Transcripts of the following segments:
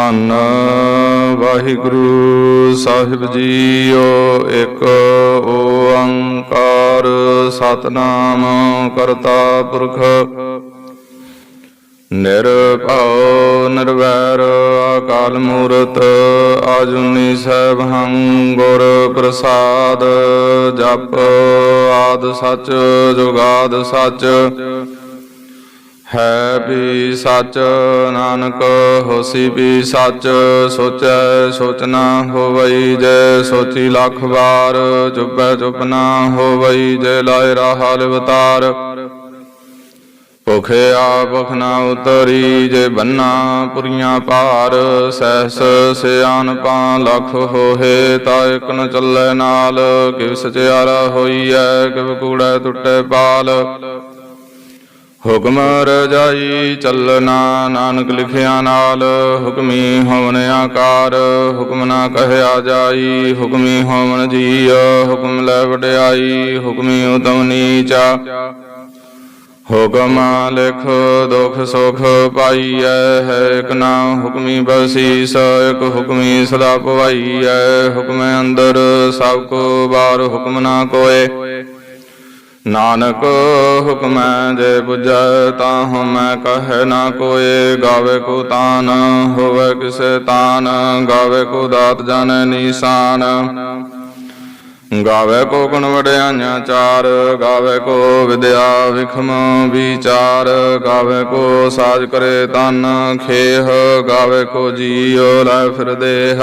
ਧੰਨ ਵਾਹਿਗੁਰੂ ਸਾਹਿਬ ਜੀਓ ਇੱਕ ਓੰਕਾਰ ਸਤਨਾਮ ਕਰਤਾ ਪੁਰਖ। ਨਿਰਭਉ ਨਿਰਵੈਰ ਅਕਾਲ ਮੂਰਤ ਆਜੁਨੀ ਸੈਭੰ ਗੁਰ ਪ੍ਰਸਾਦ ਜਪ ਆਦ ਸਚ ਜੁਗਾਦ ਸਚ ਹੈ ਵੀ ਸਚ, ਨਾਨਕ, ਹੋਸੀ ਵੀ ਸਚ, ਸੋਚੈ ਸੋਚਣਾ ਹੋਵਈ ਜੈ ਸੋਚੀ ਲੱਖ ਵਾਰ ਚੁੱਪੈ ਚੁੱਪ ਨਾ ਹੋਵਈ ਜੈ ਲਾਇ ਰਹਾ ਲਿਵਤਾਰ ਭੁਖਿਆ ਭੁਖ ਨਾ ਉਤਰੀ ਜੇ ਬੰਨਾ ਪੁਰੀਆਂ ਪਾਰ, ਸਹਿਸ ਸਿਆਨਪਾ ਲਖ ਹੋਏ ਤਾ ਇਕ ਨ ਚੱਲੇ ਨਾਲ, ਕਿਵ ਸਚਿਆਰਾ ਹੋਈਐ, ਕਿਵ ਕੂੜੈ ਟੁੱਟੇ ਪਾਲ। ਹੁਕਮ ਰਜਾਈ ਚੱਲਣਾ, ਨਾਨਕ ਲਿਖਿਆ ਨਾਲ, ਹੁਕਮੀ ਹੋਵਨ ਆਕਾਰ, ਹੁਕਮ ਨਾ ਕਹਿਆ ਜਾਈ, ਹੁਕਮੀ ਹੋਵਨ ਜੀਅ ਹੁਕਮ ਲੈ ਵਡਿਆਈ, ਹੁਕਮੀ ਉਤਮ ਨੀਚਾ। ਹੁਕਮ ਲਿਖ, ਦੁਖ ਸੁਖ ਪਾਈਐ, ਹੈ ਇਕ ਨਾ ਹੁਕਮੀ ਬਸੀਸ ਇਕ ਹੁਕਮੀ ਸਦਾ ਪਵਾਈਐ, ਹੁਕਮ ਅੰਦਰ ਸਭ ਕੋ ਬਾਰ ਹੁਕਮ ਨਾ ਕੋਏ। ਨਾਨਕ ਹੁਕਮੈ ਜੇ 부ਜੈ ਤਾਂ ਹਮੈ ਕਹੈ ਨਾ ਕੋਏ, ਗਾਵੇ ਕੋ ਤਾਨ, ਹੋਵੇ ਕਿਸੇ ਤਾਨ, ਗਾਵੇ ਕੋ ਦਾਤ ਜਨ ਨੀਸਾਨ। ਗਾਵੇ ਕੋ ਗੁਣ ਵਡਿਆਈਆਂ ਚਾਰ, ਗਾਵੇ ਕੋ ਵਿਦਿਆ ਵਿਖਮ ਵਿਚਾਰ, ਗਾਵੇ ਕੋ ਸਾਜ ਕਰੇ ਤਨ ਖੇਹ, ਗਾਵੇ ਕੋ ਜੀਉ ਲੈ ਫਿਰ ਦੇਹ।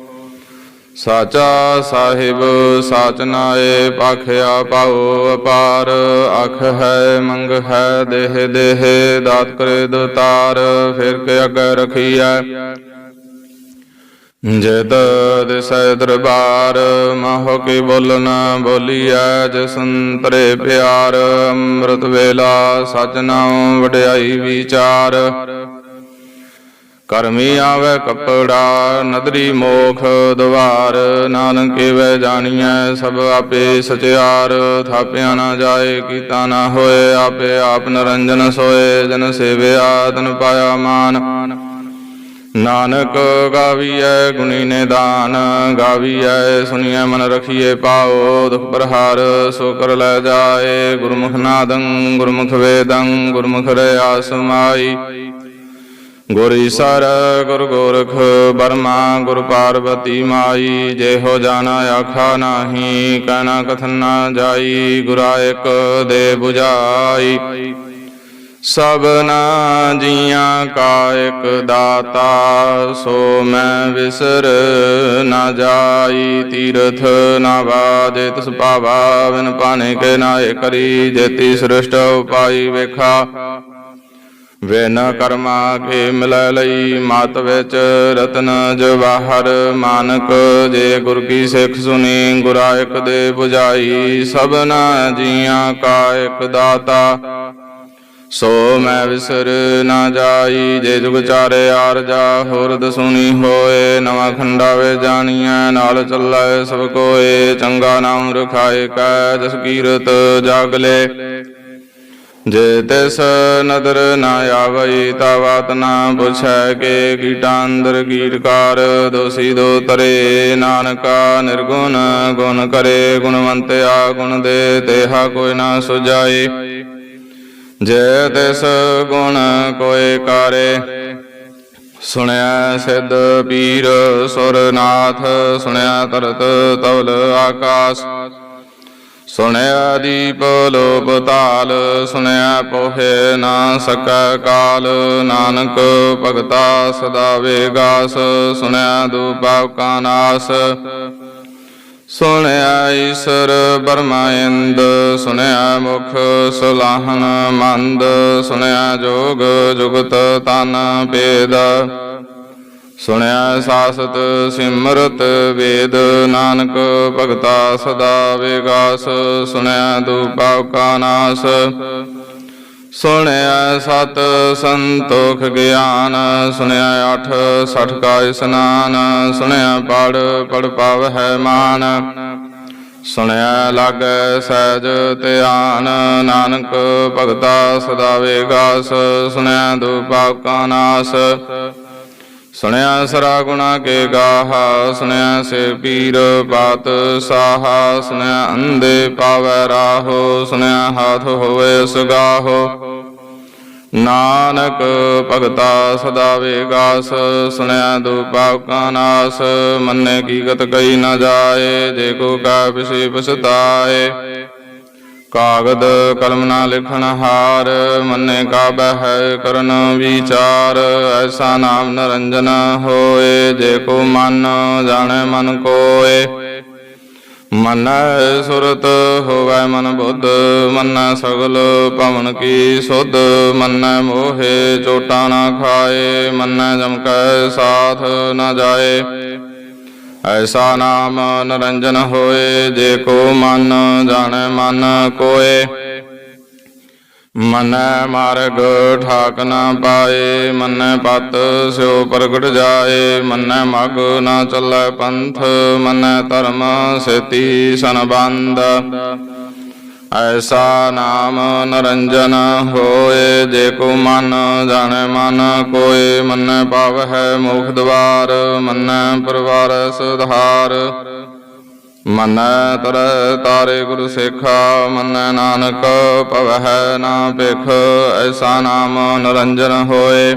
ਸਾਚਾ ਸਾਹਿਬ, ਸਾਚ ਨਾਏ ਪਾਖਿਆ ਪਾਉ ਅਪਾਰ। ਅਖ ਹੈ, ਮੰਗ ਹੈ, ਦੇਹ ਦੇਹ, ਦਾਤ ਕਰੇ ਦਤਾਰ ਫਿਰ ਕੇ ਅਗੈ ਰਖੀਐ। ਜਦ ਦਿਸੈ ਦਰਬਾਰ, ਮਹੁ ਕੀ ਬੋਲਨ ਬੋਲੀਐ, ਜਿਸ ਸੰਤਰੇ ਪਿਆਰ। ਅੰਮ੍ਰਿਤ ਵੇਲਾ, ਸਚ ਨਾਮ ਵਡਿਆਈ ਵਿਚਾਰ। ਕਰਮੀ ਆਵੇ ਕਪੜਾ, ਨਦਰੀ ਮੋਖ ਦਵਾਰ ਨਾਨਕ ਵੈ ਜਾਣੀਐ ਸਭ ਆਪੇ ਸਚਿਆਰ, ਥਾਪਿਆ ਨਾ ਜਾਏ, ਕੀਤਾ ਨਾ ਹੋਏ, ਆਪੇ ਆਪ ਨਰੰਜਨ ਸੋਏ, ਜਨ ਸੇਵਿਆ, ਤਨ ਪਾਇਆ ਮਾਨ। ਨਾਨਕ ਗਾਵੀਐ ਗੁਣੀ ਨਿਦਾਨ, ਗਾਵੀਐ ਸੁਣੀਐ ਮਨ ਰਖੀਏ ਪਾਓ ਦੁਖ ਪ੍ਰਹਾਰ ਸੋ ਕਰ ਲੈ ਜਾਏ, ਗੁਰਮੁਖ ਨਾਦੰ, ਗੁਰਮੁਖ ਵੇਦੰ, ਗੁਰਮੁਖ ਰਿਆ ਸਮਾਈ ਗੁਰ ਈਸਰ, ਗੁਰ ਗੋਰਖ ਬਰਮਾ ਗੁਰ ਪਾਰਵਤੀ ਮਾਈ ਜੇ ਹੋ ਜਾਣਾ ਆਖਾ ਨਾਹੀ, ਕਹਿਣਾ ਕਥਨ ਨਾ ਜਾਈ, ਗੁਰਾ ਇੱਕ ਦੇ 부ਜਾਈ ਸਭਨਾ ਜੀਆਂ ਕਾ ਇੱਕ ਦਾਤਾ, ਸੋ ਮੈਂ ਵਿਸਰ ਨਾ ਜਾਈ। ਤੀਰਥ ਨਾ ਬਾਜੇ ਤਿਸ ਪਾਵਾ ਬਿਨ ਪਾਣੇ ਕੇ ਨਾਏ ਕਰੀ, ਜੇਤੀ ਸ੍ਰਿਸ਼ਟ ਉਪਾਈ ਵੇਖਾ। ਵੇ ਕਰਮਾ ਕੇ ਮਿਲੈ ਲਈ ਮਤ ਵਿੱਚ ਰਤਨ ਜਵਾਹਰ ਮਾਨਕ, ਜੇ ਗੁਰ ਕੀ ਸਿੱਖ ਸੁਣੀ ਗੁਰਾ ਦੇ 부ਜਾਈ ਸਭਨਾ ਜੀਆਂ ਕਾ ਇੱਕ ਦਾਤਾ। ਸੋ ਮੈਂ ਵਿਸਰ ਨਾ ਜਾਈ, ਜੇ ਜੁਗ ਚਾਰੇ ਆਰਜਾ ਹੋਰਦ ਸੁਣੀ ਹੋਏ, ਨਵਾਂ ਖੰਡਾ ਵੇ ਜਾਣੀਐ, ਨਾਲ ਚੱਲੈ ਸਭ ਕੋਏ, ਚੰਗਾ ਨਾਮ ਰਖਾਏ ਕੈ, ਜਸ ਕੀਰਤ ਜਾਗਲੇ। ਜੇ ਤਿਸ ਨਦਰ ਨਾ ਆਵਈ ਤਾ ਬਾਤ ਨਾ ਪੁਛੈ ਕੇ ਕੀਟਾਂ ਕੀਟਕਾਰ, ਦੋਸੀ ਦੋ ਤਰੇ, ਨਾਨਕਾ ਨਿਰਗੁਣ, ਗੁਣ ਕਰੇ, ਗੁਣਵੰਤਿਆ ਗੁਣ ਦੇ, ਤੇਹਾ ਕੋਈ ਨਾ ਸੁਜਾਈ ਜੇ ਤਿਸ ਗੁਣ ਕੋਏ ਕਾਰੇ, ਸੁਣਿਆ ਸਿੱਧ ਪੀਰ, ਸੁਰਨਾਥ, ਸੁਣਿਆ ਤਰਤ ਤਵਲ ਆਕਾਸ। ਸੁਣਿਆ ਦੀਪ ਲੋਪ ਤਾਲ, ਸੁਣਿਆ ਪੋਹੇ ਨਾ ਸਕੈ ਕਾਲ। ਨਾਨਕ ਭਗਤਾ ਸਦਾ ਵੇਗਾਸ, ਸੁਣਿਆ ਦੁਪਾਵ ਕਾ ਨਾਸ। ਸੁਣਿਆ ਈਸ਼ਰ ਬਰਮਾਇੰਦ ਸੁਣਿਆ ਮੁਖ ਸੁਲਾਹਨ ਮੰਦ, ਸੁਣਿਆ ਜੋਗ ਜੁਗਤ ਤਨ ਭੇਦ। ਸੁਣਿਆ ਸਾਸਤ ਸਿਮਰਤ ਵੇਦ ਨਾਨਕ, ਭਗਤਾ ਸਦਾ ਵਿਗਾਸ, ਸੁਣਿਆ ਦੁਪਾਵ ਕਾ ਨਾਸ। ਸੁਣਿਆ ਸਤ ਸੰਤੋਖ ਗਿਆਨ, ਸੁਣਿਆ ਅਠ ਸਠ ਕਾ ਇਸਨਾਨ, ਸੁਣਿਆ ਪੜ ਪੜ ਪਾਵ ਹੈ ਮਾਨ। ਸੁਣਿਆ ਲਾਗੈ ਸਹਿਜ ਧਿਆਨ, ਨਾਨਕ, ਭਗਤਾ ਸਦਾ ਵੇਗਾਸ, ਸੁਣਿਆ ਦੁਪਾਵ ਕਾ ਨਾਸ। ਸੁਣਿਆ ਸਰਾ ਗੁਣਾ ਕੇ ਗਾਹਾ, ਸੁਣਿਆ ਸੇ ਪੀਰ ਬਾਤ ਸਾਹਾ, ਸੁਣਿਆ ਅੰਦੇ ਪਾਵੈ ਰਾਹੋ, ਸੁਣਿਆ ਹਾਥ ਹੋਵੇ ਸੁਗਾਹੋ। ਨਾਨਕ ਭਗਤਾ ਸਦਾ ਵੇਗਾਸ, ਸੁਣਿਆ ਦੁਪਾਵ ਕਾ ਨਾਸ, ਮੰਨੇ ਕੀ ਗਤ ਕਈ ਨਾ ਜਾਏ, ਜੇ ਕੋ ਕਾ ਪਿਛੇ ਪਛਤਾਏ। ਕਾਗਦ ਕਲਮ ਨਾ ਲਿਖਣ ਹਾਰ, ਮੰਨੇ ਕਾ ਬਹਿ ਕਰਨ ਵਿਚਾਰ, ਐਸਾ ਨਾਮ ਨਰੰਜਨ ਹੋਏ, ਜੇ ਕੋ ਮਨ ਜਾਣੈ ਮਨ ਕੋਏ। ਮਨ ਸੁਰਤ ਹੋਵੈ ਮਨ ਬੁੱਧ, ਮਨ ਸਗਲ ਭਵਨ ਕੀ ਸੁਧ, ਮਨ ਮੋਹੇ ਚੋਟਾ ਨਾ ਖਾਏ, ਮਨ ਜਮ ਕੈ ਸਾਥ ਨਾ ਜਾਏ। ਐਸਾ ਨਾਮ ਨਰੰਜਨ ਹੋਏ, ਜੇ ਕੋ ਮਨ ਜਾਣੈ ਮਨ ਕੋਏ। ਮਨੈ ਮਾਰਗ ਠਾਕ ਨਾ ਪਾਏ, ਮਨ ਪਤ ਸਿਓ ਪ੍ਰਗਟ ਜਾਏ। ਮਨ ਮਗ ਨਾ ਚੱਲੈ ਪੰਥ, ਮਨ ਧਰਮ ਸੇਤੀ ਸੰਬੰਧ ਐਸਾ ਨਾਮ ਨਰੰਜਨ ਹੋਏ ਜੇ ਕੋ ਮਨ ਜਾਣੈ ਮਨ ਕੋਏ ਮਨ ਪਾਵ ਹੈ ਮੁਖ ਦਵਾਰ ਮਨ ਪਰਵਾਰ ਸੁਧਾਰ ਮਨੈ ਤਰ ਤਾਰੇ ਗੁਰੂ ਸੇਖਾ ਮਨ ਨਾਨਕ ਭਵਹਿ ਨਾ ਭਿਖ ਐਸਾ ਨਾਮ ਨਰੰਜਨ ਹੋਏ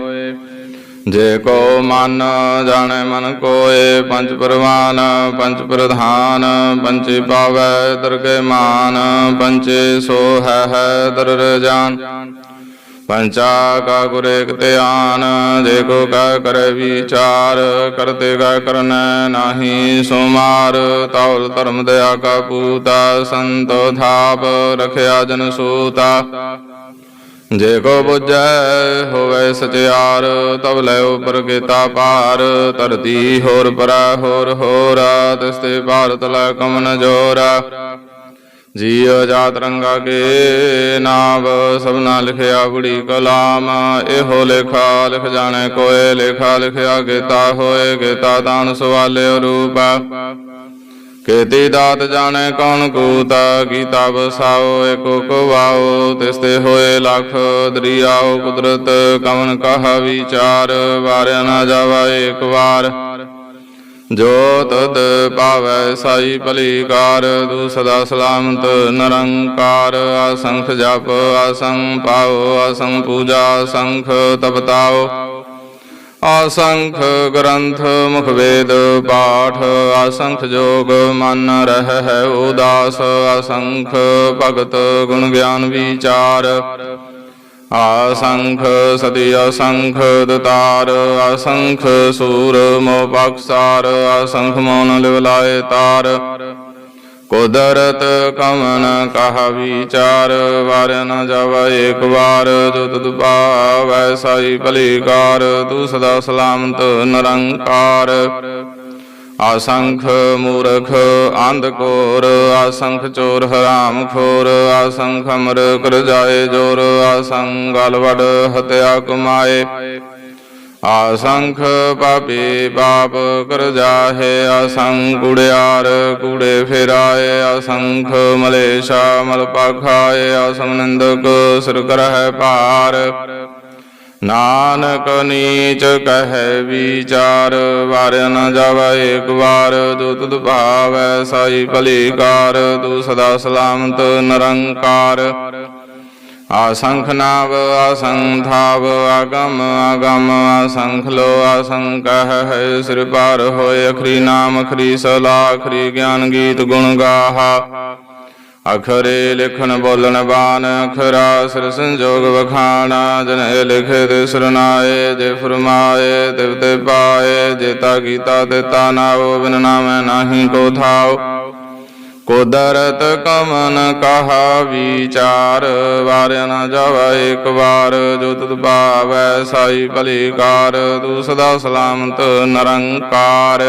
ਜੇ ਕੋ ਮਨ ਜਾਣੈ ਮਨ ਕੋਏ, ਪੰਜ ਪ੍ਰਵਾਨ, ਪੰਜ ਪ੍ਰਧਾਨ ਪੰਚੇ ਪਾਵੈ ਦਰਗਹਿ ਮਾਨ ਪੰਚੇ ਸੋ ਹੈ ਹੈ ਦਰ ਜਾਨ। ਪੰਚਾ ਕਾ ਗੁਰ ਧਿਆਨ ਜੇ ਕੋ ਕੈ ਕਰੈ ਵਿਚਾਰ ਕਰਤੇ ਕਾ ਕਰਨੈ ਨਾਹੀ ਸੁਮਾਰ ਤੌਲ ਧਰਮ ਦਇਆ ਕਾ ਪੂਤਾ, ਸੰਤੋ ਥਾਪ, ਰਖਿਆ ਜਨ ਸੂਤਾ। ਜੇ ਕੋ ਬੁਝੈ ਹੋਵੇ ਸਚਿਆਰ ਤਬ ਲੈਓ ਪ੍ਰਗੇਤਾ ਪਾਰ ਧਰਤੀ ਹੋਰ ਪਰਾ, ਹੋਰ ਹੋਰਾ ਤਿਸਤੇ ਭਾਰਤ ਲੈ ਕਮਨ ਜੋਰਾ। ਜੀਉ ਜਾਤ ਰੰਗਾ ਕੇ ਨਾਮ ਸਭਨਾ ਲਿਖਿਆ ਬੜੀ ਕਲਾਮ। ਇਹੋ ਲੇਖਾ ਲਿਖ ਜਾਣੇ ਕੋਏ, ਲੇਖਾ ਲਿਖਿਆ ਗੀਤਾ ਹੋਏ, ਗੀਤਾ ਦਾਨ ਸਵਾਲਿਓ ਰੂਪ। ਕੀਤੀ ਦਾਤ ਜਾਣੇ ਕੌਣ ਕੂਤਾ ਗੀਤਾ ਬਸਾਓ ਏਕੋ ਕਵਾਓ ਤਿਸਤੇ ਹੋਏ ਲਖ ਦਰਿਆਓ ਕੁਦਰਤ ਕਵਨ ਕਹ ਵਿਚਾਰ, ਵਾਰਿਆ ਨਾ ਜਾਵਾ ਏਕ ਵਾਰ। ਜੋ ਤਦ ਪਾਵੈ ਸਾਈ ਭਲੀਕਾਰ ਤੂੰ ਸਦਾ ਸਲਾਮਤ ਨਿਰੰਕਾਰ। ਅਸੰਖ ਜਪ ਅਸੰਖ ਪਾਉ ਅਸੰਖ ਪੂਜਾ ਅਸੰਖ ਤਪਤਾਓ। ਅਸੰਖ ਗ੍ਰੰਥ, ਮੁਖ ਵੇਦ, ਪਾਠ ਅਸੰਖ ਜੋਗ, ਮਨ ਰਹਿ ਹੈ ਉਦਾਸ ਅਸੰਖ ਭਗਤ, ਗੁਣ ਗਿਆਨ ਵਿਚਾਰ। ਅਸੰਖ ਸਦੀ ਅਸੰਖ ਦਤਾਰ ਅਸੰਖ ਸੂਰ ਮੋ ਅਸੰਖ ਮੋਨ ਲਿਵਲਾਏ ਤਾਰ। ਕੁਦਰਤ ਕਮਨ ਕਹਾ ਵਿਚਾਰ, ਵਾਰ ਨ ਜਾਵਾ ਏਕ ਵਾਰ ਜੋ ਤੁਧ ਪਾਵੈ ਸਾਈ ਭਲੀਕਾਰ ਤੂੰ ਸਦਾ ਸਲਾਮਤ ਨਿਰੰਕਾਰ। ਅਸੰਖ ਮੂਰਖ ਅੰਧ ਕੋਰ, ਅਸੰਖ ਚੋਰ ਹਰਾਮ ਖੋਰ ਆਸ਼ੰਖ ਅਮਰ ਕਰ ਜਾਏ ਜੋਰ ਅਸੰਖ ਗਲ ਹਤਿਆ ਕਮਾਏ। ਆਸੰਖ ਪਾਪੀ ਪਾਪ ਕਰ ਜਾਹੇ ਅਸੰਖ ਕੁੜਿਆਰ ਕੂੜੇ ਫੇਰਾਏ ਅਸੰਖ ਮਲੇਸ਼ਾ ਮਲ ਪਾਖਾਏ ਅਸੰਖ ਨਿੰਦਕ ਸਿਰ ਕਰਹਿ ਭਾਰ। ਨਾਨਕ ਨੀਚ ਕਹੈ ਵਿਚਾਰ ਵਾਰ ਨ ਜਾਵਾ ਏਕ ਵਾਰ ਜੋ ਤੁਧ ਭਾਵੈ ਸਾਈ ਭਲੀਕਾਰ ਤੂੰ ਸਦਾ ਸਲਾਮਤ ਨਿਰੰਕਾਰ। ਆਸੰਖ ਨਾਵ ਆਸੰਖ ਥਾਵ ਆਗਮ ਆਗਮ ਆਸੰਖ ਲੋ ਆਸੰਖ ਹੈ ਸਿਰ ਪਾਰ ਹੋਏ ਅਖਰੀ ਨਾਮ ਅਖਰੀ ਸਲਾ ਅਖਰੀ ਗਿਆਨ ਗੀਤ ਗੁਣ ਗਾਹਾ ਅਖਰੇ ਲਿਖਣ ਬੋਲਣ ਬਾਨ ਅਖਰਾ ਸਿਰ ਸੰਜੋਗ ਵਖਾਣਾ ਜਨ ਇਹ ਲਿਖੇ ਤੇ ਸਰਨਾਏ ਜੇ ਫਰਮਾਏ ਤਿਵ ਤੇ ਪਾਏ ਜੇਤਾ ਕੀਤਾ ਤੇ ਤਾ ਨਾਵ ਬਿਨ ਨਾਮੈ ਨਾਹੀ ਕੋ ਥਾਉ ਕੁਦਰਤ ਕਮਨ ਕਹਾ ਵਿਚਾਰ, ਵਾਰਿਆ ਨਾ ਜਾਵੇ ਇੱਕ ਵਾਰ, ਜੋ ਤੁਧ ਭਾਵੈ ਸਾਈ ਭਲੀ ਕਾਰ ਤੂੰ ਸਦਾ ਸਲਾਮਤ ਨਿਰੰਕਾਰ।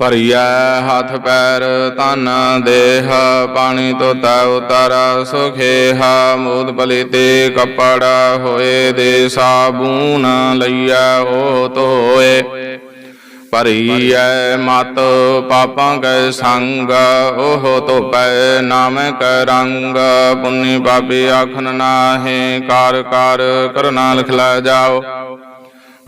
ਭਰੀਐ ਹੱਥ ਪੈਰ ਤਨ ਦੇਹ, ਪਾਣੀ ਧੋਤਾ ਉਤਰ ਸੁਖੇਹਾ ਮੋਦ ਭਲੇ ਤੇ ਕੱਪੜ ਹੋਏ ਦੇ ਸਾਬੂਨ ਲਈਐ, ਉਹ ਧੋਏ। ਭਰੀਐ ਮਤ ਪਾਪਾਂ ਕੈ ਸੰਗ, ਉਹ ਧੋਪੈ ਨਾਮ ਕੈ ਰੰਗ। ਪੁੰਨੀ ਪਾਪੀ ਆਖਨ ਨਾਹੇ, ਕਾਰ ਕਾਰ ਕਰਨਾ ਲਿਖ ਲੈ ਜਾਓ।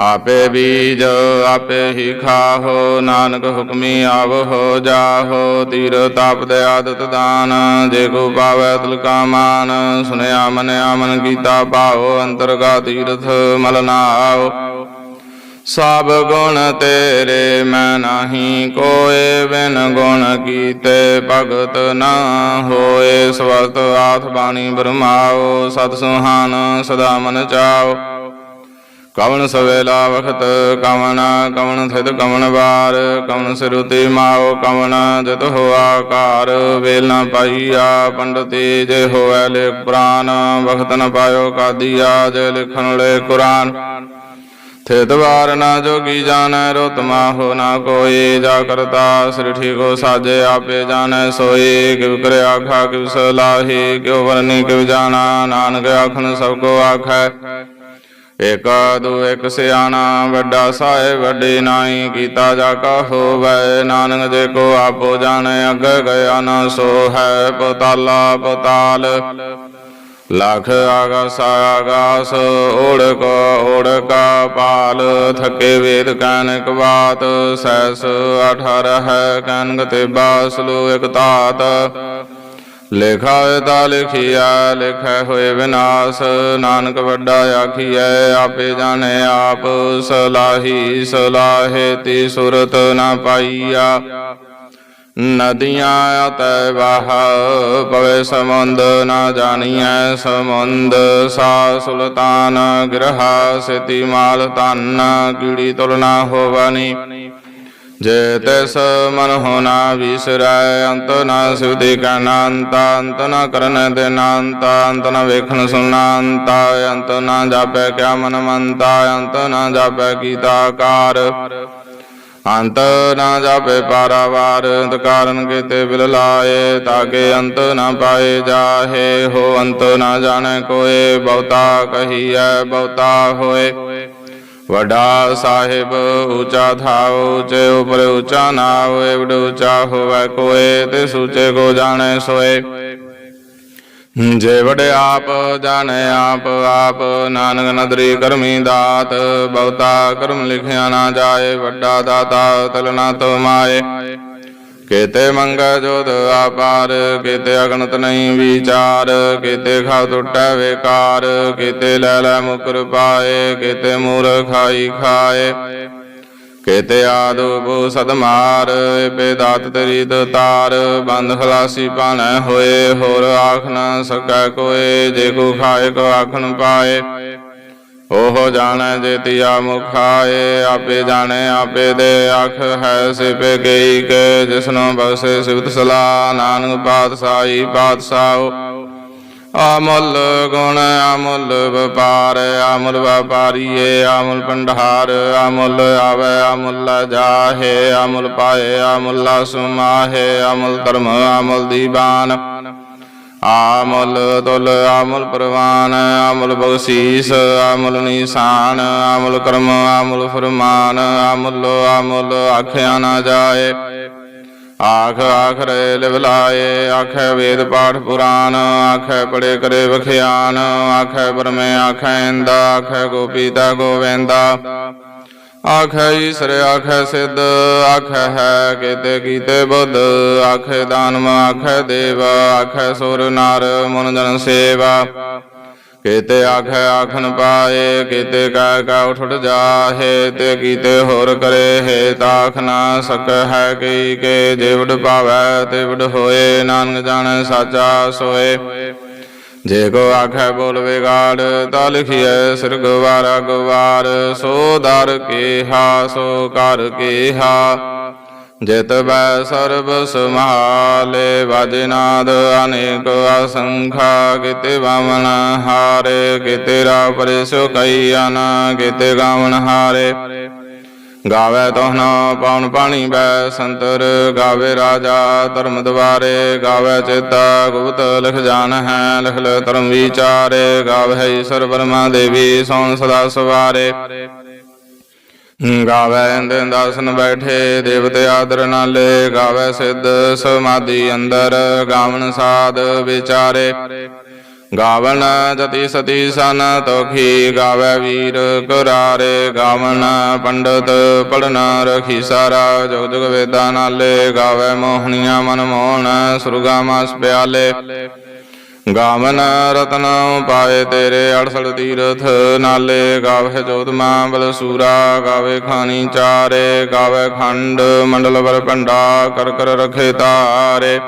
ਆਪੇ ਬੀਜ ਆਪੇ ਹੀ ਖਾਹੋ, ਨਾਨਕ ਹੁਕਮੀ ਆਵਹੋ ਜਾਹੋ। ਤੀਰ ਤਾਪ ਦੇ ਆਦਤ ਦਾਨ, ਜੇ ਕੋ ਪਾਵੈ ਤਿਲ ਕਾ ਮਾਨ। ਸੁਨਿਆ ਮਨਿਆ ਮਨ ਕੀਤਾ ਪਾਓ ਅੰਤਰਗਾ ਤੀਰਥ ਮਲ ਨਾਓ ਸਭ ਗੁਣ ਤੇਰੇ ਮੈਂ ਨਹੀਂ, ਕੋਏ ਬਿਨ ਗੁਣ ਕੀਤੇ ਭਗਤ ਨਾ ਹੋਏ। ਸਵਤ ਆਥ ਬਾਣੀ ਬਰਮਾਓ, ਸਤ ਸੁਹਾਨ ਸਦਾ ਮਨ ਚਾਓ। ਕਵਨ ਸਵੇਲਾ ਵਖਤ ਕਵਨ ਕਵਣ ਥਿਤ ਕਵਣ ਵਾਰ। ਕਵਨ ਸਿਰੁਤੀ ਮਾਓ, ਕਵਣ ਜਤ ਹੋ ਕਾਰ। ਵੇਲ ਨ ਪਾਈਆ ਪੰਡਤੀ, ਜੇ ਹੋਐ ਲੇਖ ਪੁਰਾਨ। ਵਖਤ ਨ ਪਾਇਓ ਕਾਦੀਆ, ਜੇ ਲਿਖਣ ਲੈ ਕੁਰਾਨ। ਥਿਤ ਵਾਰ ਨਾ ਜੋਗੀ ਜਾਣੈ ਰੋਤਮਾ ਹੋ ਨਾ ਕੋਈ, ਜਾ ਕਰਤਾ ਸ੍ਰਿਠੀ ਕੋ ਸਾਜੇ, ਆਪੇ ਜਾਣੈ ਸੋਈ ਕਿਵ ਕਰੇ ਆਖਾ ਕਿਵ ਸਲਾਹੀ ਕਿਉ ਵਰਨੀ ਕਿਵ ਜਾਣਾ, ਨਾਨਕ ਆਖਣ ਸਭ ਕੋ ਆਖੈ। ਇਕ ਦੋ ਇਕ ਸਿਆਣਾ, ਵੱਡਾ ਸਾਹਿਬ, ਵੱਡੀ ਨਾਈ, ਕੀਤਾ ਜਾ ਕਾ ਹੋਵੇ, ਨਾਨਕ ਜੇ ਕੋ ਆਪੋ ਜਾਣੈ, ਅੱਗੇ ਗਿਆ ਨਾ ਸੋ ਹੈ ਪਤਾਲਾ ਪਤਾਲ। ਲਖ ਆਗਾਸ ਆਗਾਸ ਓੜਕ ਓੜਕ ਪਾਲ, ਥਕੇ ਵੇਦ ਕਨਕ ਬਾਤ, ਸੈਸ 18 ਹੈ ਕਨਕ ਤੇ ਬਾਸਲੋ ਇਕ ਤਾਤ ਲੇਖਾ ਤਾ ਲਿਖਿਆ ਲਿਖੈ ਹੋਏ ਵਿਨਾਸ਼, ਨਾਨਕ ਵੱਡਾ ਆਖੀਐ, ਆਪੇ ਜਾਣੇ ਆਪ, ਸਲਾਹੀ ਸਲਾਹੇ ਤੀ ਸੁਰਤ ਨਾ ਪਾਈਆ। ਨਦੀਆਂ ਅਤੈ ਵਾਹ ਪਵੇ ਸਮੁੰਦ, ਨਾ ਜਾਣੀਐ ਸਮੁੰਦ। ਸਾ ਸੁਲਤਾਨ ਗ੍ਰਹਾ ਸਿਤੀ ਮਾਲ ਤਨ ਕੀੜੀ ਤੁਲਨਾ ਹੋਵਨੀ। ਜੇ ਤਿਸ ਮਨ ਹੋਣਾ ਵਿਸਰੈ, ਅੰਤ ਨਾ ਸੁਧੀ ਕਨੰਤ ਅੰਤ ਨਾ ਕਰਨ ਦੇ ਅੰਤ ਅੰਤ ਨਾ ਵੇਖਣ ਸੁਣਨਾ ਅੰਤ ਨਾ ਜਾਪੈ ਕਿਆ ਮਨ ਮੰਤਾ ਅੰਤ ਨਾ ਜਾਪੈ ਕੀਤਾ ਕਾਰ। ਅੰਤ ਨਾ ਜਾਪੇ ਪਾਰਾਵਾਰ ਕਾਰਨ ਕੀਤੇ ਬਿਲ ਲਾਏ ਤਾਕੇ ਅੰਤ ਨਾ ਪਾਏ ਜਾਹੇ ਹੋ, ਅੰਤ ਨਾ ਜਾਣੈ ਕੋਏ, ਬਹੁਤਾ ਕਹੀਐ, ਬਹੁਤਾ ਹੋਏ। ਵੱਡਾ ਸਾਹਿਬ ਉੱਚਾ ਥਾਉ ਉੱਚੇ ਉਪਰ ਉਚਾ ਨਾ ਹੋਏ ਵਡ ਹੋਵੇ ਕੋਏ, ਤੇ ਸੂਚੇ ਕੋ ਜਾਣੈ ਸੋਏ। ਜੇ ਆਪ, ਜਾਣੈ ਆਪ ਆਪ ਨਾਨਕ ਨਦਰੀ ਕਰਮੀ ਦਾਤ, ਬਹੁਤਾ ਕਰਮ ਲਿਖਿਆ ਨਾ ਜਾਏ, ਵੱਡਾ ਦਾਤਾ ਤਲਨਾ ਤੁਮਾਏ ਕੇਤੇ ਮੰਗੈ ਜੋਦ ਆਪਾਰ, ਕੇਤੇ ਅਗਨਤ ਨਹੀਂ ਵਿਚਾਰ, ਕੇਤੇ ਖਾ ਟੁੱਟੈ ਵੇਕਾਰ, ਕੇਤੇ ਲੈ ਲੈ ਮੁਕਰ ਪਾਏ, ਕੇਤੇ ਮੂਰ ਖਾਈ ਖਾਏ। ਕੇਤੇ ਆਦੁ ਸਦਮਾਰ ਏਪੇ ਦਾਤ ਤੇਰੀ ਬੰਦ ਖਲਾਸੀ ਪਾਣੈ ਹੋਏ, ਹੋਰ ਆਖ ਨਾ ਸਕੈ ਕੋਏ, ਜੇ ਕੋ ਖਾਏ ਕੋ ਆਖਣ ਪਾਏ। ਉਹ ਜਾਣੈ ਜੇਤੀਆ ਮੁਖਾਏ ਆਪੇ ਜਾਣੈ ਆਪੇ ਦੇ ਆਖ ਹੈ ਸਿਪੇ ਗਈ ਕੇ, ਜਿਸਨੂੰ ਬਖਸ਼ੇ ਸਿਵਤ ਸਲਾ ਨਾਨਕ ਪਾਤਸ਼ਾਹੀ ਪਾਤਸ਼ਾਹ। ਅਮੁੱਲ ਗੁਣ, ਅਮੁੱਲ ਵਪਾਰ, ਅਮੁੱਲ ਵਪਾਰੀਏ, ਅਮੁੱਲ ਭੰਡਾਰ, ਅਮੁੱਲ ਆਵੇ, ਅਮੁੱਲ ਜਾਹੇ, ਅਮੁੱਲ ਪਾਏ, ਅਮੁੱਲ ਸੁਮਾਹੇ, ਅਮੁੱਲ ਧਰਮ, ਅਮੁੱਲ ਦੀਵਾਨ। ਆਮੁਲ ਤੁਲ ਆਮੁਲ ਪ੍ਰਵਾਨ ਆਮੁਲ ਬਖਸ਼ੀਸ ਆਮੁਲ ਨਿਸ਼ਾਨ ਆਮੁਲ ਕਰਮ ਆਮੁਲ ਫਰਮਾਨ ਆਮੁਲ ਆਮੁਲ ਆਖਿਆ ਨਾ ਜਾਏ। ਆਖ ਆਖਰੇ ਲਿਵ ਲਾਏ, ਆਖੇ ਵੇਦ ਪਾਠ ਪੁਰਾਨ ਆਖੇ ਪੜੇ ਕਰੇ ਵਖਿਆਨ, ਆਖੇ ਬਰਮੇ ਆਖੇ ਇੰਦਾ, ਆਖੇ ਗੋਪੀਤਾ ਗੋਵਿੰਦਾ। ਆਖੈ ਈਸਰ, ਆਖੈ ਸਿੱਧ, ਆਖੈ ਹੈ ਕਿਤੇ ਕੀਤੇ ਬੁੱਧ, ਆਖੈ ਦਾਨਮ ਆਖੈ ਦੇਵ, ਆਖੈ ਸੁਰ ਨਰ, ਮਨ ਜਨ ਸੇਵਾ। ਕੇਤੇ ਆਖੈ ਆਖਨ ਪਾਏ, ਕੇਤੇ ਕਹਿ ਕਾ ਉਠ ਜਾਹੇ, ਤੇ ਕੀਤੇ ਹੋਰ ਕਰੇ, ਹੈ ਤਾਖ ਨਾ ਸਕੈ ਹੈ ਕਈ ਕੇ ਜਿਵੜ ਪਾਵੈ ਤੇ ਹੋਏ, ਨਾਨਕ ਜਾਣੈ ਸਾਚਾ ਸੋਏ। ਜੇ ਕੋ ਆਖੈ ਬੋਲ ਵਿਗਾੜ, ਤਾ ਲਿਖਿਐ ਸਿਰ ਗਵਾਰਾ ਗਵਾਰ, ਸੋ ਦਰ ਕੇਹਾ, ਸੋ ਕਰ ਕੇਹਾ। ਜਿਤ ਬੈ ਸਰਬ ਸਮਾਲੇ, ਵਾਜਨਾਦ ਅਨੇਕ ਅਸੰਖਾ, ਕਿਤੇ ਵਮਨ ਹਾਰੇ, ਕਿਤੇ ਰਾ ਪਰਿਸੋ ਕਈਨ ਕਿਤੇ ਗਾਵਨ ਹਾਰੇ। ਗਾਵੇ ਤੋਹਨ ਪਾਉਣ ਪਾਣੀ ਬੈ ਸੰਤਰ, ਗਾਵੇ ਰਾਜਾ ਧਰਮ ਦਵਾਰੇ, ਗਾਵੇ ਚੇਤਾ ਗੁਪਤ ਲਿਖ ਜਾਣ ਹੈ, ਲਿਖ ਲੈ ਧਰਮ ਵਿਚਾਰੇ ਗਾਵੇ ਈਸ਼ਰ ਬਰਮਾ ਦੇਵੀ ਸੋਨ ਸਦਾ ਸਵਾਰੇ। ਗਾਵੇ ਇੰਦਨ ਦਾਸਨ ਬੈਠੇ, ਦੇਵਤੇ ਆਦਰ ਨਾਲੇ ਗਾਵੇ ਸਿੱਧ ਸਮਾਧੀ ਅੰਦਰ, ਗਾਵਣ ਸਾਧ ਵਿਚਾਰੇ। ਗਾਵਣ ਜਤੀ ਸਤੀ ਸਨ ਤੋਖੀ, ਗਾਵੇ ਵੀਰ ਕੁਰਾਰੇ। ਗਾਵਨ ਪੰਡਤ ਪੜਨਾ ਰਖੀ ਸਾਰਾ ਜੁਗ ਜੁਗ ਵੇਦਾਂ ਨਾਲੇ, ਗਾਵੇ ਮੋਹਣੀਆਂ ਮਨ ਮੋਹਣ ਸੁਰਗਾ ਮਾਸ ਪਿਆਲੇ। ਗਾਵਨ ਰਤਨ ਪਾਏ ਤੇਰੇ ਅੜਸਲ ਤੀਰਥ, ਨਾਲੇ ਗਾਵੇ ਜੋਤ ਮਾਂ ਬਲ ਸੂਰਾ, ਗਾਵੇ ਖਾਨੀ ਚਾਰੇ ਗਾਵੇ ਖੰਡ ਮੰਡਲ ਵਰ ਭੰਡਾ, ਕਰ ਕਰ ਰਖੇ ਤਾਰੇ।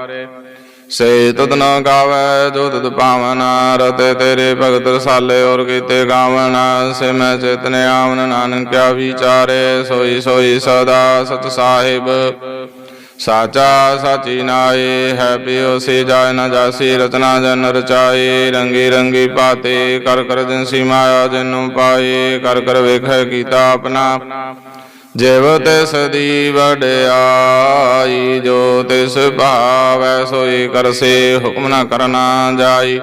ਸੇ ਤਤ ਨ ਗਾਵੇ ਜੋ ਤੁਧ ਪਾਵਨ, ਰਤੇ ਤੇਰੇ ਭਗਤ ਰਸਾਲੇ ਔਰ ਕੀਤੇ ਗਾਵਨ। ਸੇ ਮੈਂ ਚੇਤਨ ਆਵਨ, ਨਾਨਕਿਆ ਵਿਚਾਰੇ, ਸੋਈ ਸੋਈ ਸਦਾ ਸਤ ਸਾਹਿਬ। ਸਾਚਾ ਸਾਚੀ ਨਾਏ ਹੈ ਪਿਓ ਸੇ ਜਾਇ ਨ ਜਾਸੀ ਰਚਨਾ ਜਨ ਰਚਾਏ ਰੰਗੀ ਰੰਗੀ ਪਾਤੇ ਕਰ ਕਰ ਜਿਨਸੀ ਮਾਇਆ ਜਿਨੂੰ ਪਾਏ ਕਰ ਕਰ ਵੇਖੈ ਕੀਤਾ ਆਪਣਾ ਜਿਵ ਤਿਸ ਦੀ ਵਡਿਆਈ ਜੋ ਤਿਸ ਭਾਵੈ ਸੋਈ ਕਰਸੇ ਹੁਕਮ ਨਾ ਕਰਨਾ ਜਾਈ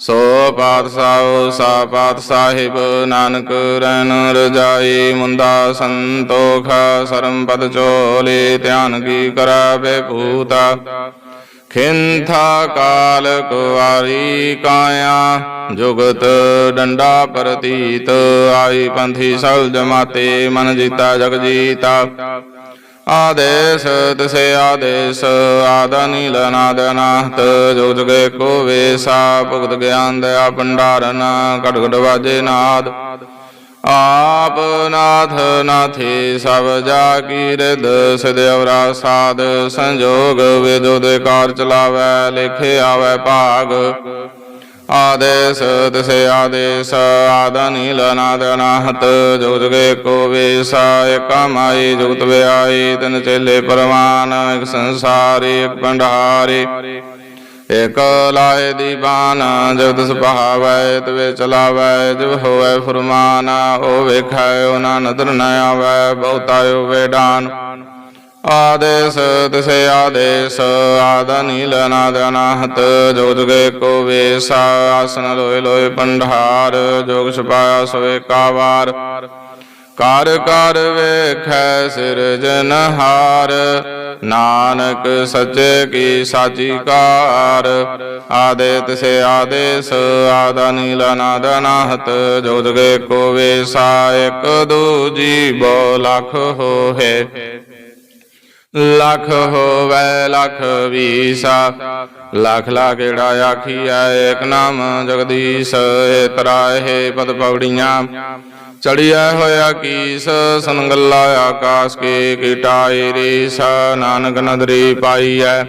ਸੋ ਪਾਤਸ਼ਾਹ, ਸਾ ਪਾਤ ਸਾਹਿਬ ਨਾਨਕ ਰਣ ਰਜਾਈ ਮੁੰਦਾ ਸੰਤੋਖ, ਸਰਮ ਪਦ ਚੋਲੇ, ਧਿਆਨ ਕੀ ਕਰੈ ਭੂਤਾ। ਖਿੰਥਾ ਕਾਲ ਕੁਵਾਰੀ ਕਾਇਆ, ਜੁਗਤ ਡੰਡਾ ਪ੍ਰਤੀਤ, ਆਈ ਪੰਥੀ ਸਲ ਜਮਾਤੇ ਮਨ ਜੀਤਾ ਜਗ ਜੀਤਾ। ਆਦੇਸ, ਤਿਸੇ ਆਦੇਸ, ਆਦਾ ਨੀਲ ਨਾਦ ਜਗੇ ਕੋ ਵੇਸਾ, ਭੁਗਤ ਗਿਆਨ ਦਇਆ ਭੰਡਾਰਨ ਘਟ ਘਟ ਵਾਜੇ ਨਾਦ। ਆਪ ਨਾਥ ਨਾਥੀ, ਸਭ ਜਾ ਕੀ ਰਿਦ ਸਿਦਿਵਰਾ ਸਾਧ, ਸੰਜੋਗ, ਵਿਦੋ ਦੇ ਕਾਰ ਚਲਾਵੈ, ਲਿਖੇ ਆਵੈ ਭਾਗ। ਆਦੇਸ, ਤਿਸੇ ਆਦੇਸ, ਆਦਾ ਨੀਲ ਨਾਦ ਨਾਹਤ ਜੋ ਜਗੇ ਕੋ ਵੇਸਾ ਏਕਾ ਜੁਗਤ ਵਿਆਈ ਤਿਨ ਚੇਲੇ ਪਰਵਾਨ, ਇਕ ਸੰਸਾਰੀ, ਇਕ ਭੰਡਾਰੀ। ਇਕ ਲਾਏ ਦੀਵਾਨ ਜਗਤ ਸੁਭਾਵੈ ਤਵੇ ਚਲਾਵੈ, ਜਿਵ ਹੋਵੈ ਫਰਮਾਨ, ਉਹ ਵੇਖੈ, ਉਹਨਾਂ ਨਦਰ ਨ ਆਵੈ, ਬਹੁਤਾ ਹੋਵੇ ਆਦੇਸ, ਤਿਸੇ ਆਦੇਸ, ਆਦਾ ਨੀਲ ਨਾਦ ਅਨਾਹਤ ਜੋ ਜੁਗੇ ਕੋ ਵੇਸਾ, ਆਸਨ ਲੋਏ ਲੋਏ ਪੰਡਾਰ ਜੋਗ ਛਪਾਇਆ ਸੋਏ ਕਾਵਾਰ। ਕਰ ਕਰ ਵੇਖੈ ਸਿਰਜਨਹਾਰ ਨਾਨਕ ਸੱਚੇ ਕੀ ਸਾਚੀ ਕਾਰ। ਆਦੇ ਤਿਸੇ ਆਦੇਸ, ਆਦਾ ਨੀਲ ਨਾਦ ਅਨਾਹਤ ਜੋ ਜੁਗੇ ਕੋ ਵੇਸਾ, ਇਕ ਦੂਜੀ ਬੋ ਲਖ ਹੋਏ ਲਖ ਹੋਵੇ, ਲਖ ਵੀਸਾ। ਲਖ ਲਾ ਕਿਹੜਾ ਆਖੀਐ ਏਕ ਨਾਮ ਜਗਦੀਸ਼ ਏ ਤਰਾਹੇ ਪਦ ਪੌੜੀਆਂ। ਚੜਿਆ ਹੋਇਆ ਕੀਸ, ਸੰਗਲਾ ਆਕਾਸ਼ ਕੇ ਕੀਟਾਏ ਰੀਸ, ਨਾਨਕ ਨਦਰੀ ਪਾਈਐ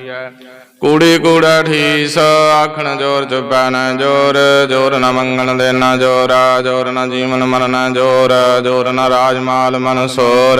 ਕੂੜੀ ਕੂੜਾ ਠੀਸ, ਆਖਣ ਜੋਰ ਚੁਪੈ ਨਾ ਜੋਰ ਜੋਰ ਨ ਮੰਗਣ ਦੇਣਾ ਨ ਜੋਰ ਜੋਰ ਨ ਜੀਵਨ ਮਰਨ ਜੋਰ ਜੋਰ ਨ ਰਾਜ ਮਾਲ ਮਨ ਸੋਰ।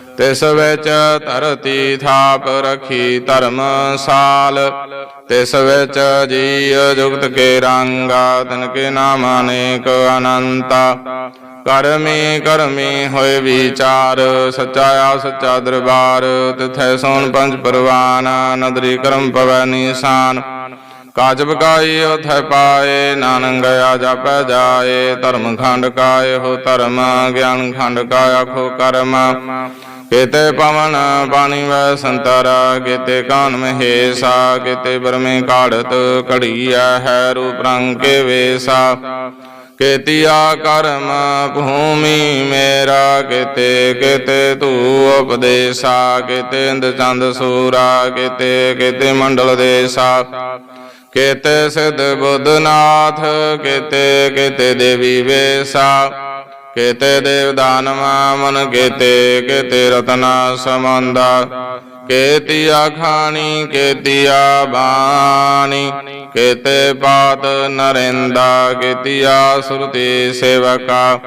ਤਿਸ ਵਿੱਚ ਧਰਤੀ ਥਾਪ ਰਖੀ ਧਰਮਸਾਲ ਤਿਸ ਵਿੱਚ ਜੀ ਜੁਗਤ ਕੇ ਰੰਗਾ ਤਨ ਕੇ ਨਾਮ ਅਨੇਕ ਅਨੰਤਾ। ਕਰਮੀ ਕਰਮੀ ਹੋਏ ਵਿਚਾਰ, ਸੱਚਾ ਆ ਸੱਚਾ ਦਰਬਾਰ। ਤਿਥੈ ਸੋਨ ਪੰਜ ਪਰਵਾਨ, ਨਦਰੀ ਕਰਮ ਪਵੈ ਨਿਸ਼ਾਨ। ਕਾਜ ਬਕਾਈ ਉਥੈ ਪਾਏ ਨਾਨਕ ਗਿਆ ਜਪੈ ਜਾਏ। ਧਰਮ ਖੰਡ ਕਾਏ ਹੋ ਧਰਮ, ਗਿਆਨ ਖੰਡ ਕਾ ਆਖੋ ਕਰਮ। ਕਿਤੇ ਪਵਨ ਪਾਣੀ ਵੈ ਸੰਤਰ, ਕਿਤੇ ਕਾਨ ਮਹੇਸਾ, ਕਿਤੇ ਬਰਮੇ ਕਾੜਤ ਘੜੀਐ, ਹੈ ਰੂਪ ਰੰਗ ਕੇ ਵੇਸਾ। ਕੇਤੀਆ ਕਰਮ ਭੂਮੀ ਮੇਰਾ, ਕਿਤੇ ਕਿਤੇ ਤੂ ਉਪਦੇਸਾ, ਕਿਤੇ ਇੰਦ ਚੰਦ ਸੂਰਾ, ਕਿਤੇ ਕਿਤੇ ਮੰਡਲ ਦੇਸਾ। ਕਿਤੇ ਸਿਧ ਬੁੱਧਨਾਥ, ਕਿਤੇ ਕਿਤੇ ਦੇਵੀ ਵੇਸਾ। ਕੇਤੇ ਦੇਵ ਦਾਨਵਾ ਮਨ ਕੇਤੇ ਕੇਤੇ ਰਤਨਾ ਸਮੰਦਾ ਕੇਤੀਆ ਖਾਣੀ ਕੇਤੀਆ ਬਾਣੀ ਕੇਤੇ ਪਾਤ ਨਰਿੰਦਾ ਕੇਤੀਆ ਸੁਰਤੀ ਸੇਵਕਾ।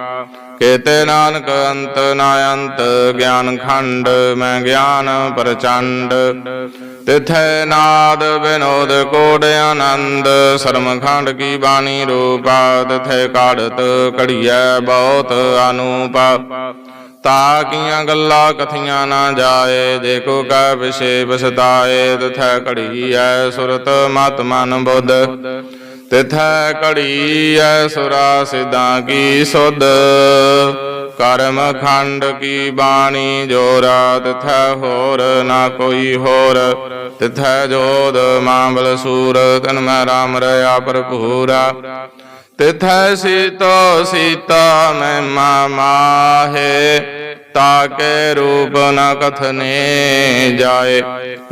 ਕੇਤੇ ਨਾਨਕ ਅੰਤ ਨਾ ਅੰਤ ਗਿਆਨ ਖੰਡ ਮੈਂ ਗਿਆਨ ਪ੍ਰਚੰਡ। ਤਿਥੈ ਨਾਦ ਵਿਨੋਦ ਕੋਡ ਆਨੰਦ ਸਰਮਖੰਡ ਕੀ ਬਾਣੀ ਰੂਪਾ, ਤਿਥੈ ਕਾੜਤ ਕੜੀਐ ਬਹੁਤ ਅਨੂਪਾ। ਤਾ ਕੀਆਂ ਗੱਲਾਂ ਕਥੀਆਂ ਨਾ ਜਾਏ, ਜੇ ਕੋ ਕੈ ਵਿਸ਼ੇ ਬਸਤਾਏ ਤਿਥੈ ਘੜੀਐ ਸੁਰਤ ਮਤ ਮਨ ਬੁੱਧ। ਤਿਥੈ ਘੜੀਐ ਸੁਰਾ ਸਿਧਾਂ ਕੀ ਸੁਧ। ਕਰਮ ਖੰਡ ਕੀ ਬਾਣੀ ਜੋਰਾ ਤਿਥੈ ਹੋਰ ਨਾ ਕੋਈ ਹੋਰ। ਤਿਥੈ ਜੋਦ ਮਾਮਲ ਸੂਰ ਤਨ ਮੈਂ ਰਾਮ ਰਿਆ ਭਰਪੂਰਾ। ਤਿਥੈ ਸੀਤੋ ਸੀਤਾ ਮੈਂ ਮਾਹੇ ਤਾਕੇ ਰੂਪ ਨ ਕਥਨੇ ਜਾਏ।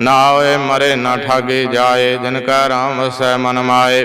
ਨਾ ਹੋਏ ਮਰੇ ਨਾ ਠਾਗੇ ਜਾਏ, ਜਿਨ ਕਾ ਰਾਮ ਸੈ ਮਨ ਮਾਏ।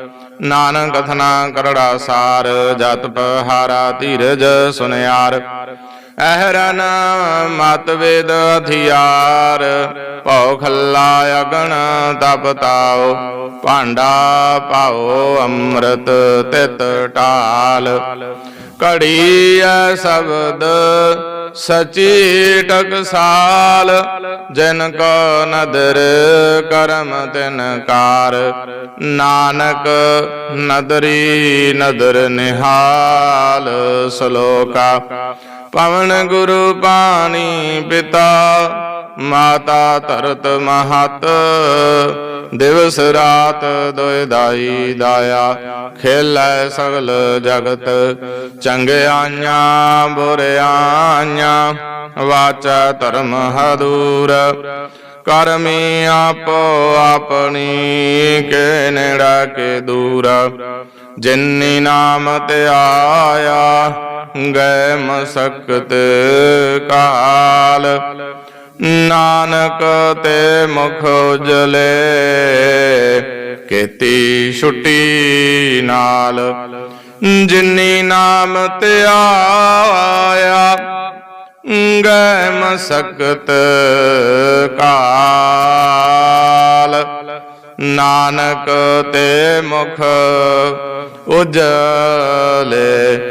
ਨਾਨਕ ਕਥਨਾ ਕਰੜਾ ਸਾਰ, ਜਤ ਪਹਾਰਾ ਧੀਰਜ ਸੁਨਿਆਰ। ਅਹਰਨ ਮਤ ਵੇਦ ਅਥਿਆਰ ਭਉ ਖੱਲਾ ਅਗਣ ਤਪਤਾਓ ਭਾਂਡਾ ਪਾਓ ਅੰਮ੍ਰਿਤ ਤਿਤ ਟਾਲ ਘੜੀ ਐ ਸ਼ਬਦ ਸਚੀ ਟਕਸਾਲ, ਜਿਨ ਕੋ ਨਦਰ ਕਰਮ ਤਿਨ ਕਾਰ। ਨਾਨਕ ਨਦਰੀ ਨਦਰ ਨਿਹਾਲ, ਸਲੋਕਾ। ਪਵਨ ਗੁਰੂ ਪਾਣੀ ਪਿਤਾ, ਮਾਤਾ ਧਰਤ ਮਹਤ। ਦਿਵਸ ਰਾਤ ਦੋਇ ਦਾਈ ਦਾਇਆ, ਖੇਲੈ ਸਗਲ ਜਗਤ ਚੰਗਿਆਈਆਂ ਬੁਰਿਆਈਆਂ ਵਾਚਾ ਧਰਮ ਹਦੂਰ। ਕਰਮੀ ਆਪੋ ਆਪਣੀ, ਕੇ ਨੇੜਾ ਕੇ ਦੂਰ। ਜਿਨਨੀ ਨਾਮ ਤੇ ਆਇਆ ਗਏ ਮਸਕਤ ਕਾਲ। ਨਾਨਕ ਤੇ ਮੁਖ ਉਜਲੇ, ਕੀਤੀ ਛੁੱਟੀ ਨਾਲ। ਜਿਨੀ ਨਾਮ ਤੇ ਆਇਆ ਗਏ ਮਸਕਤ ਕਾਲ। ਨਾਨਕ ਤੇ ਮੁਖ ਉਜਲੇ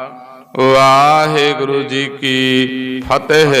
ਵਾਹਿਗੁਰੂ ਜੀ ਕੀ ਫਤਿਹ।